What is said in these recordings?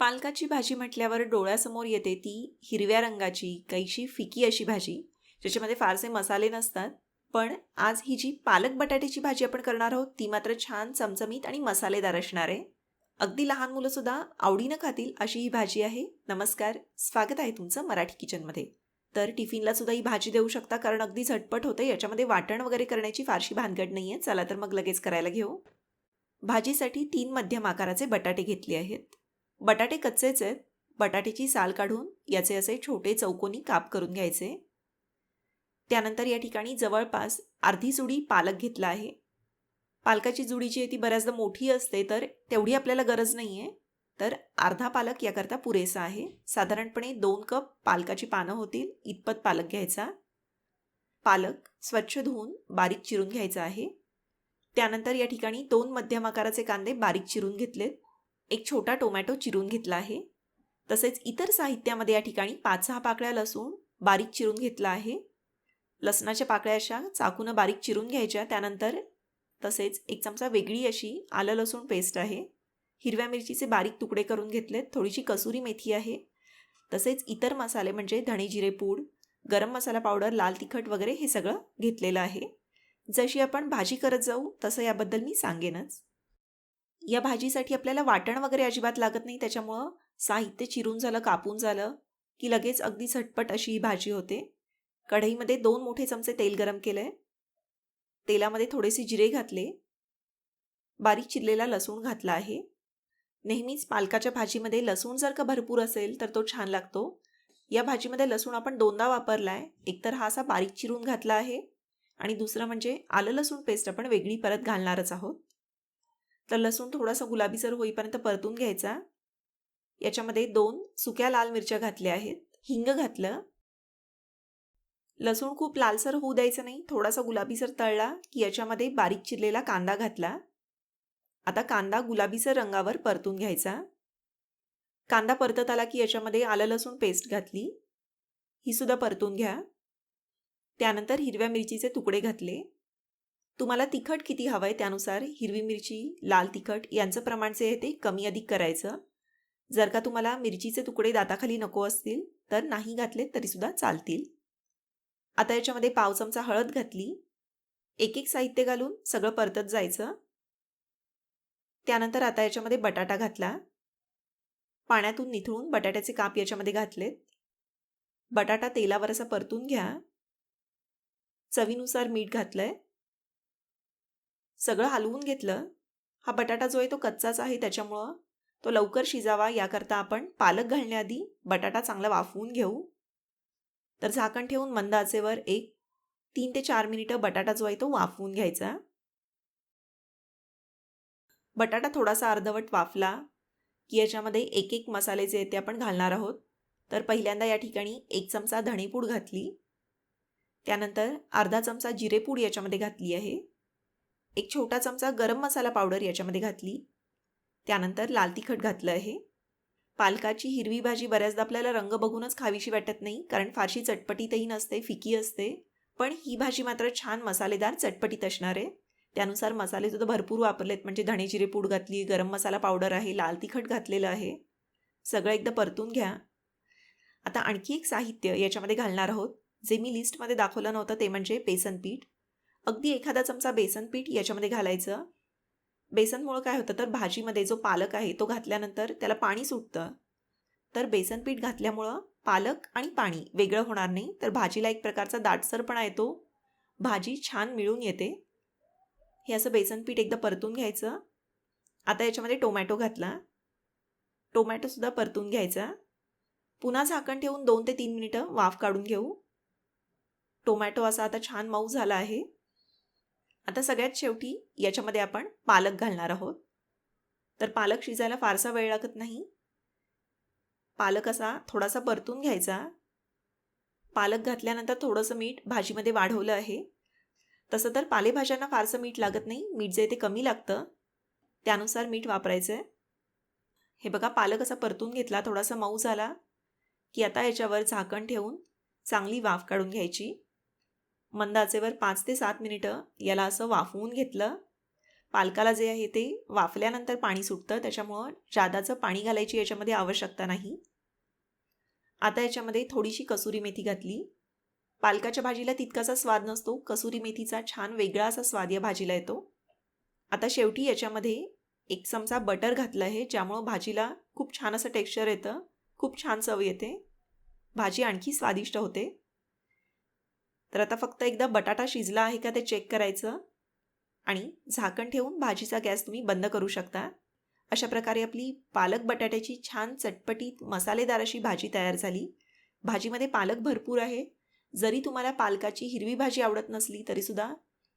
पालकाची भाजी म्हटल्यावर डोळ्यासमोर येते ती हिरव्या रंगाची कैशी फिकी अशी भाजी ज्याच्यामध्ये फारसे मसाले नसतात. पण आज ही जी पालक बटाट्याची भाजी आपण करणार आहोत ती मात्र छान चमचमीत आणि मसालेदार असणार आहे. अगदी लहान मुलंसुद्धा आवडीनं खातील अशी ही भाजी आहे. नमस्कार स्वागत आहे तुमचं मराठी किचनमध्ये. तर टिफिनला सुद्धा ही भाजी देऊ शकता कारण अगदी झटपट होते याच्यामध्ये वाटण वगैरे करण्याची फारशी भानगड नाही आहे चला तर मग लगेच करायला घेऊ. भाजीसाठी तीन मध्यम आकाराचे बटाटे घेतले आहेत. बटाटे कच्चेच आहेत. बटाट्याची साल काढून याचे असे छोटे चौकोनी काप करून घ्यायचे. त्यानंतर या ठिकाणी जवळपास अर्धी जुडी पालक घेतला आहे. पालकाची जुडी जी आहे ती बऱ्याचदा मोठी असते तर तेवढी आपल्याला गरज नाही आहे तर अर्धा पालक याकरता पुरेसा आहे. साधारणपणे दोन कप पालकाची पानं होतील. इतपत पालक घ्यायचा. पालक स्वच्छ धुवून बारीक चिरून घ्यायचा आहे. त्यानंतर या ठिकाणी दोन मध्यम आकाराचे कांदे बारीक चिरून घेतलेत. एक छोटा टोमॅटो चिरून घेतला आहे. तसेच इतर साहित्यामध्ये या ठिकाणी पाच सहा पाकळ्या लसूण बारीक चिरून घेतला आहे. लसणाच्या पाकळ्या अशा चाकूनं बारीक चिरून घ्यायच्या. त्यानंतर तसेच एक चमचा वेगळी अशी आलं लसूण पेस्ट आहे. हिरव्या मिरचीचे बारीक तुकडे करून घेतलेत. थोडीशी कसुरी मेथी आहे. तसेच इतर मसाले म्हणजे धणे जिरे पूड गरम मसाला पावडर लाल तिखट वगैरे हे सगळं घेतलेलं आहे. जशी आपण भाजी करत जाऊ तसं याबद्दल मी सांगेनच. या भाजीसाठी आपल्याला वाटण वगैरे अजिबात लागत नाही. त्याच्यामुळं साहित्य चिरून झालं कापून झालं की लगेच अगदी झटपट अशी ही भाजी होते. कढईमध्ये दोन मोठे चमचे तेल गरम केलं आहे तेलामध्ये थोडेसे जिरे घातले. बारीक चिरलेला लसूण घातला आहे. नेहमीच पालकाच्या भाजीमध्ये लसूण जर का भरपूर असेल तर तो छान लागतो. या भाजीमध्ये लसूण आपण दोनदा वापरला आहे एकतर हा असा बारीक चिरून घातला आहे. आणि दुसरं म्हणजे आलं लसूण पेस्ट आपण वेगळी परत घालणारच आहोत. तर लसूण थोडासा गुलाबीसर होईपर्यंत परतून घ्यायचा. याच्यामध्ये दोन सुक्या लाल मिरच्या घातल्या आहेत. हिंग घातलं. लसूण खूप लालसर होऊ द्यायचं नाही. थोडासा गुलाबीसर तळला की याच्यामध्ये बारीक चिरलेला कांदा घातला. आता कांदा गुलाबीसर रंगावर परतून घ्यायचा. कांदा परतत आला की याच्यामध्ये आलं लसूण पेस्ट घातली. ही सुद्धा परतून घ्या. त्यानंतर हिरव्या मिरचीचे तुकडे घातले. तुम्हाला तिखट किती हवं आहे त्यानुसार? हिरवी मिरची लाल तिखट यांचं प्रमाण जे आहे ते कमी अधिक करायचं. जर का तुम्हाला मिरचीचे तुकडे दाताखाली नको असतील तर नाही घातले तरीसुद्धा चालतील. आता याच्यामध्ये पाव चमचा हळद घातली. एक एक साहित्य घालून सगळं परतत जायचं. त्यानंतर आता याच्यामध्ये बटाटा घातला. पाण्यातून निथळून बटाट्याचे काप याच्यामध्ये घातलेत. बटाटा तेलावर असा परतून घ्या. चवीनुसार मीठ घातलंय. सगळं हलवून घेतलं. हा बटाटा जो आहे तो कच्चाच आहे त्याच्यामुळं. तो लवकर शिजावा याकरता आपण पालक घालण्याआधी बटाटा चांगला वाफवून घेऊ. तर झाकण ठेवून मंद आचेवर एक तीन ते चार मिनिटं बटाटा जो आहे तो वाफवून घ्यायचा. बटाटा थोडासा अर्धवट वाफला की याच्यामध्ये एक एक मसाले जे आहेत ते आपण घालणार आहोत. तर पहिल्यांदा या ठिकाणी एक चमचा धणेपूड घातली. त्यानंतर अर्धा चमचा जिरेपूड याच्यामध्ये घातली आहे. एक छोटा चमचा गरम मसाला पावडर याच्यामध्ये घातली. त्यानंतर लाल तिखट घातलं आहे. पालकाची हिरवी भाजी बऱ्याचदा आपल्याला रंग बघूनच खावीशी वाटत नाही कारण फारशी चटपटीतही नसते फिकी असते. पण ही भाजी मात्र छान मसालेदार चटपटीत असणार आहे. त्यानुसार मसाले सुद्धा भरपूर वापरलेत म्हणजे धणे जिरे पूड घातली गरम मसाला पावडर आहे लाल तिखट घातलेलं आहे. सगळं एकदा परतून घ्या. आता आणखी एक साहित्य याच्यामध्ये घालणार आहोत. जे मी लिस्टमध्ये दाखवलं नव्हतं ते म्हणजे बेसन पीठ. अगदी एखादा चमचा बेसन पीठ याच्यामध्ये घालायचं. बेसनमुळं काय होतं तर भाजीमध्ये जो पालक आहे तो घातल्यानंतर त्याला पाणी सुटतं. तर बेसन पीठ घातल्यामुळं पालक आणि पाणी वेगळं होणार नाही तर भाजीला एक प्रकारचा दाटसरपणा येतो. भाजी छान मिळून येते. हे असं बेसन पीठ एकदा परतून घ्यायचं. आता याच्यामध्ये टोमॅटो घातला. टोमॅटोसुद्धा परतून घ्यायचा. पुन्हा झाकण ठेवून दोन ते तीन मिनिटं वाफ काढून घेऊ. टोमॅटो असा आता छान मऊ झाला आहे. आता सगळ्यात शेवटी याच्यामध्ये आपण पालक घालणार आहोत. तर पालक शिजायला फारसा वेळ लागत नाही. पालक असा थोडासा परतून घ्यायचा. पालक घातल्यानंतर थोडंसं मीठ भाजीमध्ये वाढवलं आहे. तसं तर पालेभाज्यांना फारसं मीठ लागत नाही. मीठ जे ते कमी लागतं. त्यानुसार मीठ वापरायचं आहे हे बघा पालक असा परतून घेतला थोडासा मऊ झाला की आता याच्यावर झाकण ठेवून चांगली वाफ काढून घ्यायची. मंद आचेवर पाच ते सात मिनिटं याला असं वाफवून घेतलं. पालकाला जे आहे ते वाफल्यानंतर पाणी सुटतं. त्याच्यामुळं जादाचं पाणी घालायची याच्यामध्ये आवश्यकता नाही. आता याच्यामध्ये थोडीशी कसुरी मेथी घातली. पालकाच्या भाजीला तितकासा स्वाद नसतो. कसुरी मेथीचा छान वेगळा असा स्वाद या भाजीला येतो. आता शेवटी याच्यामध्ये एक चमचा बटर घातलं आहे ज्यामुळं भाजीला खूप छान असं टेक्स्चर येतं. खूप छान चव येते. भाजी आणखी स्वादिष्ट होते. तर आता फक्त एकदा बटाटा शिजला आहे का ते चेक करायचं. आणि झाकण ठेवून भाजीचा गॅस तुम्ही बंद करू शकता. अशा प्रकारे आपली पालक बटाट्याची छान चटपटीत मसालेदार अशी भाजी तयार झाली. भाजीमध्ये पालक भरपूर आहे. जरी तुम्हाला पालकाची हिरवी भाजी आवडत नसली तरीसुद्धा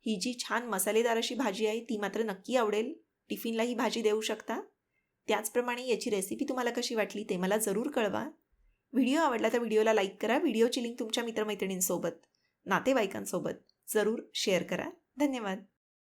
ही जी छान मसालेदार अशी भाजी आहे ती मात्र नक्की आवडेल. टिफिनला ही भाजी देऊ शकता. त्याचप्रमाणे याची रेसिपी तुम्हाला कशी वाटली ते मला जरूर कळवा. व्हिडिओ आवडला तर व्हिडिओला लाईक करा. व्हिडिओची लिंक तुमच्या मित्रमैत्रिणींसोबत. नातेवाईकांसोबत जरूर शेअर करा. धन्यवाद.